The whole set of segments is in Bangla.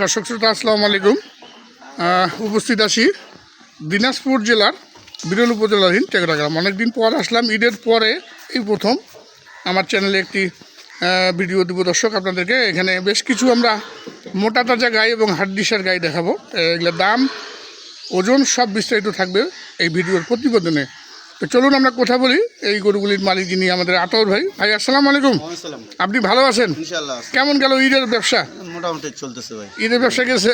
দর্শক শ্রোতা, আসসালামু আলাইকুম। উপস্থিত আছি দিনাজপুর জেলার বিরল উপজেলাধীন টেকরাগ্রাম অনেকদিন পর আসলাম, ঈদের পরে এই প্রথম আমার চ্যানেলে একটি ভিডিও দেব। দর্শক, আপনাদেরকে এখানে বেশ কিছু আমরা মোটা তাজা গাই এবং হাড্ডিসার গাই দেখাবো। এগুলোর দাম, ওজন সব বিস্তারিত থাকবে এই ভিডিওর প্রতিবেদনে। তো চলুন আমরা কথা বলি। এই গরুগুলির মালিক যিনি আমাদের আতর ভাই। ভাই আসসালামু আলাইকুম। আপনি ভালো আছেন? কেমন গেল ঈদের ব্যবসা? মোটামুটি চলতেছে ভাই। ঈদের ব্যবসা গেছে?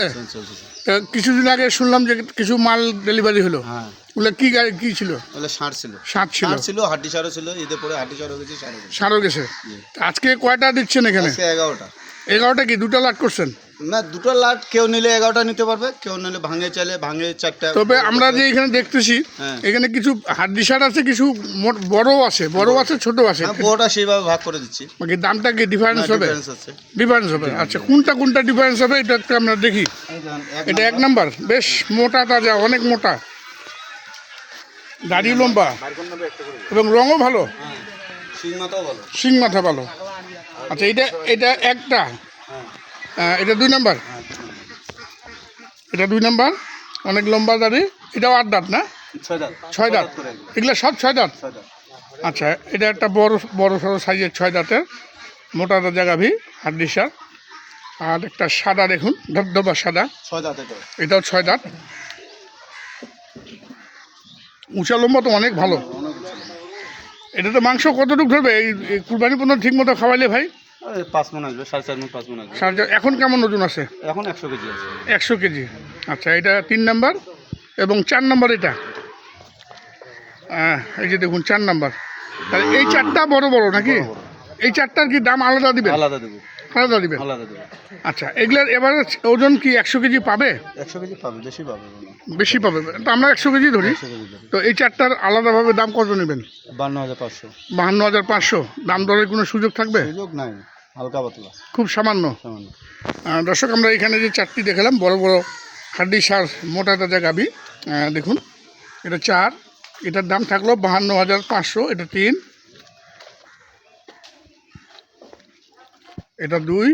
কিছুদিন আগে শুনলাম যে কিছু মাল ডেলিভারি হলো। হ্যাঁ। ওগুলো কি গাড়ি কি ছিল? তাহলে ষাঁড় ছিল। সাত ছিল। ষাঁড় ছিল হাড্ডি সারও ছিল ঈদে পরে হাড্ডি সারও গেছে সারও গেছে। আজকে কয়টা দিচ্ছেন এখানে? এগারোটা। এগারোটা কি? দুটো লাট করছেন? না দুটো লাট কেউ নিলে এগারোটা নিতে পারবে কেউ নিলে ভাঙে চাইলে ভাঙে চারটা তবে আমরা যে এখানে দেখতেছি হ্যাঁ। এখানে কিছু হাড্ডি সার আছে কিছু মোট- বড় আছে বড়। আছে ছোট আছে। হ্যাঁ বড়টা সেইভাবে ভাগ করে দিচ্ছি। বাকি দামটা কি ডিফারেন্স হবে? ডিফারেন্স হবে। আচ্ছা কোনটা কোনটা ডিফারেন্স হবে এটা একটু আমরা দেখি। এটা এক নাম্বার। বেশ মোটা তাজা অনেক মোটা। দাড়ি লম্বা। এবং রঙও ভালো। হ্যাঁ শিং মাথাও ভালো। শিং মাথা ভালো। আচ্ছা এটা এটা একটা? হ্যাঁ এটা দুই নাম্বার? এটা দুই নাম্বার? অনেক লম্বা দাড়ি। এটাও আট দাঁত না? ছয় দাঁত। এগুলো সব ছয় দাঁত? আচ্ছা এটা একটা বড় বড় সড়ো সাইজের ছয় দাঁতের। মোটা তাজা গাভী হাড্ডিসার আর একটা সাদা দেখুন ধবধবা সাদা। ছয় দাঁত এটাও ছয় দাঁত। উঁচা লম্বা তো অনেক ভালো। এটা তো মাংস কতটুকু ধরবে? এই এই কুরবানি পণ্য ঠিক মতো খাওয়াইলে ভাই? পাঁচ মন আসবে সাড়ে চার মন পাঁচ মন আসবে। এখন কেমন ওজন আছে? এখন একশো কেজি আছে। একশো কেজি। আচ্ছা এটা তিন নাম্বার এবং চার নাম্বার এটা? আহ, এই যে দেখুন চার নাম্বার। তাহলে এই চারটা বড় বড় নাকি? বড় বড়। এই চারটার কি দাম আলাদা দিবে আলাদা দেবো। আলাদা দিবেন। আলাদা আচ্ছা এগুলার এবার ওজন কি একশো কেজি পাবে? একশো কেজি পাবে বেশি পাবে বেশি পাবে। তো আমরা একশো কেজি ধরি। তো এই চারটার আলাদাভাবে দাম কত নেবেন? বান্ন হাজার পাঁচশো। বাহান্ন হাজার পাঁচশো। দাম দরের কোনো সুযোগ থাকবে? সুযোগ নাই হালকা পাতলা। খুব সামান্য। সামান্য। দর্শক আমরা এখানে যে চারটি দেখালাম বড় বড় হাড্ডি সার মোটা তাজা গাবি দেখুন এটা চার এটার দাম থাকল বাহান্ন হাজার পাঁচশো এটা তিন। এটা দুই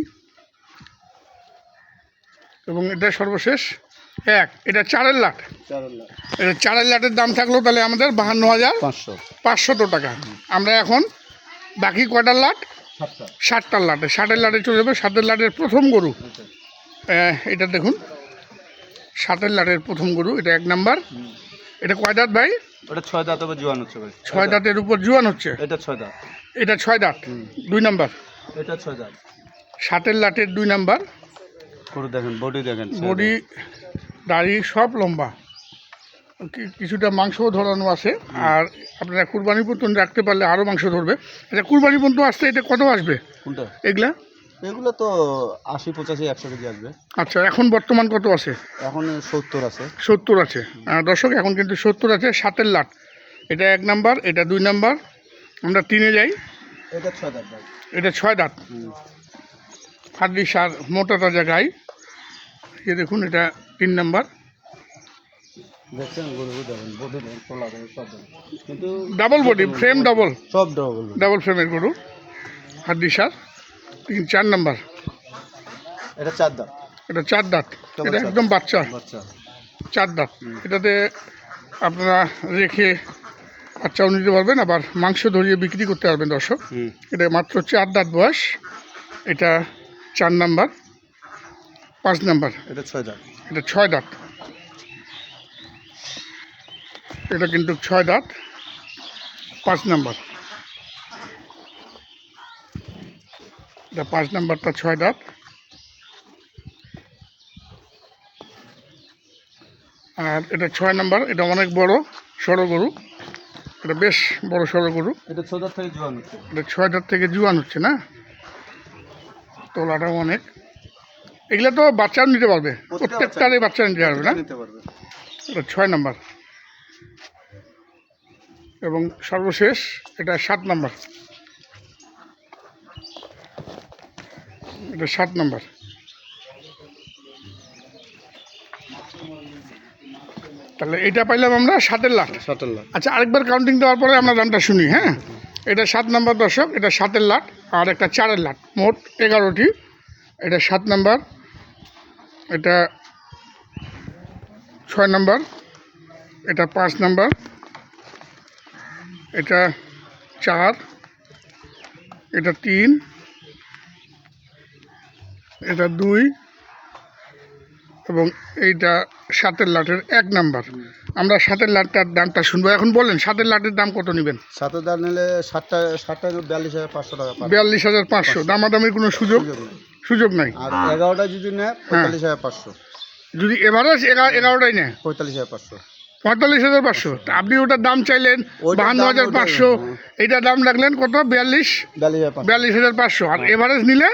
এবং এটা সর্বশেষ এক। এটা চারের লাট। এটা চারের লাটের দাম থাকল তাহলে আমাদের বাহান্ন হাজার পাঁচশো। টাকা। আমরা এখন বাকি কয়টার লাট? ষাটটার লাটে। ষাটের লাটে চলে যাবে। ষাটের লাটের প্রথম গরু। এটা দেখুন। ষাটের লাটের প্রথম গরু। এটা এক নাম্বার। এটা কয় দাঁত ভাই? ওটা ছয় দাঁত জোয়ান হচ্ছে ভাই। ছয় দাঁতের উপর জুয়ান হচ্ছে? এটা ছয় দাঁত। এটা ছয় দাঁত। দুই নাম্বার। এটা ছয় দাঁত। ষাটের লাটের দুই নাম্বার। করে দেখেন বডি দেখেন বডি দাড়ি সব লম্বা। কিছুটা মাংসও ধরানো আছে। আর আপনারা কুরবানি পর্যন্ত রাখতে পারলে আরও মাংস ধরবে। আচ্ছা কুরবানি পর্যন্ত আসতে এটা কত আসবে? কোনটা? এগুলা? এগুলো তো আশি পঁচাশি একশো কেজি আসবে। আচ্ছা এখন বর্তমান কত আছে? এখন সত্তর আছে। সত্তর আছে। দর্শক এখন কিন্তু সত্তর আছে সাতের লাট। এটা এক নাম্বার এটা দুই নাম্বার। আমরা তিনে যাই। এটা ছয় দাঁত এটা ছয় দাঁত। সার মোটা তাজা গাই। এ দেখুন এটা তিন number. Double body frame double সব ডবল ডাবল ফ্রেমের গরু হাড্ডি সার তিন চার নাম্বার। এটা চার দাঁত। এটা চার দাঁত। এটা একদম বাচ্চা। বাচ্চা। চার দাঁত। এটাতে আপনারা রেখে বাচ্চাও নিতে পারবেন আবার মাংস ধরিয়ে বিক্রি করতে পারবেন দর্শক। এটা মাত্র চার দাঁত বয়স। এটা চার নাম্বার পাঁচ নাম্বার। এটা ছয় দাঁত এটা ছয় দাঁত এটা কিন্তু ছয় দাঁত পাঁচ নাম্বার। এটা পাঁচ নাম্বারটা ছয় দাঁত আর এটা ছয় নাম্বার এটা অনেক বড় সড়ো গরু। এটা বেশ বড় সড়ো গরু। এটা ছয় দাঁত থেকে জোয়ান হচ্ছে। এটা ছয় দাঁত থেকে জুয়ান হচ্ছে না? তোলাটাও অনেক। এগুলো তো বাচ্চাও নিতে পারবে। প্রতিটা প্রত্যেকটারই বাচ্চা নিতে পারবে না? নিতে পারবে। এটা ছয় নাম্বার। এবং সর্বশেষ এটা সাত নাম্বার। এটা সাত নাম্বার। তাহলে এটা পাইলাম আমরা সাতের লাখ সাতের লাখ আচ্ছা আরেকবার কাউন্টিং দেওয়ার পরে আমরা দামটা শুনি হ্যাঁ? এটা সাত নাম্বার দর্শক, এটা সাতের লাট আর একটা চারের লাট, মোট এগারোটি। এটা সাত নাম্বার, এটা ছয় নাম্বার, এটা পাঁচ নাম্বার, এটা চার, এটা তিন, এটা দুই এবং এইটা সাতের লাটের এক নাম্বার। আমরা সাতের লাটটার দামটা শুনব। এখন বলেন সাতের লাটের দাম কত নেবেন? সাথে দাম নিলে ষাটটা ষাটটা বিয়াল্লিশ হাজার পাঁচশো টাকা বিয়াল্লিশ হাজার পাঁচশো। দামাদামির কোনো সুযোগ? সুযোগ নাই। আর এগারোটা যদি নেয় পঁয়তাল্লিশ হাজার পাঁচশো। যদি এভারেজ এগারো এগারোটাই নেয়? পঁয়তাল্লিশ হাজার পাঁচশো। পঁয়তাল্লিশ হাজার পাঁচশো। আপনি ওটার দাম চাইলেন বাহান্ন হাজার পাঁচশো। হ্যাঁ। এইটার দাম রাখলেন কত? বিয়াল্লিশ? বিয়াল্লিশ হাজার বিয়াল্লিশ হাজার পাঁচশো। আর এভারেজ নিলে?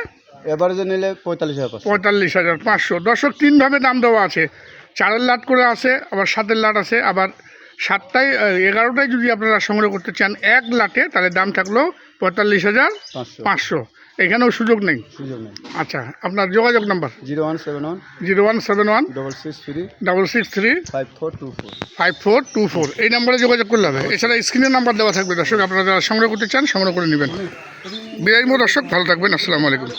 এবারে নিলে পঁয়তাল্লিশ হাজার পঁয়তাল্লিশ হাজার পাঁচশো। দর্শক তিনভাবে দাম দেওয়া আছে। চারের লাট করে আছে আবার সাতের লাট আছে আবার সাতটায় এগারোটায় যদি আপনারা সংগ্রহ করতে চান এক লাটে তাহলে দাম থাকল পঁয়তাল্লিশ হাজার পাঁচশো। এখানেও সুযোগ নেই? সুযোগ নেই। আচ্ছা আপনার যোগাযোগ number? Zero one seven one zero one seven one double six three double six three five four two four. Five four two four. এই নাম্বারে যোগাযোগ করলে হবে। এছাড়া স্ক্রিনের নাম্বার দেওয়া থাকবে দর্শক। আপনারা যারা সংগ্রহ করতে চান সংগ্রহ করে নেবেন। বিদায় দর্শক ভালো থাকবেন। আসসালামু আলাইকুম।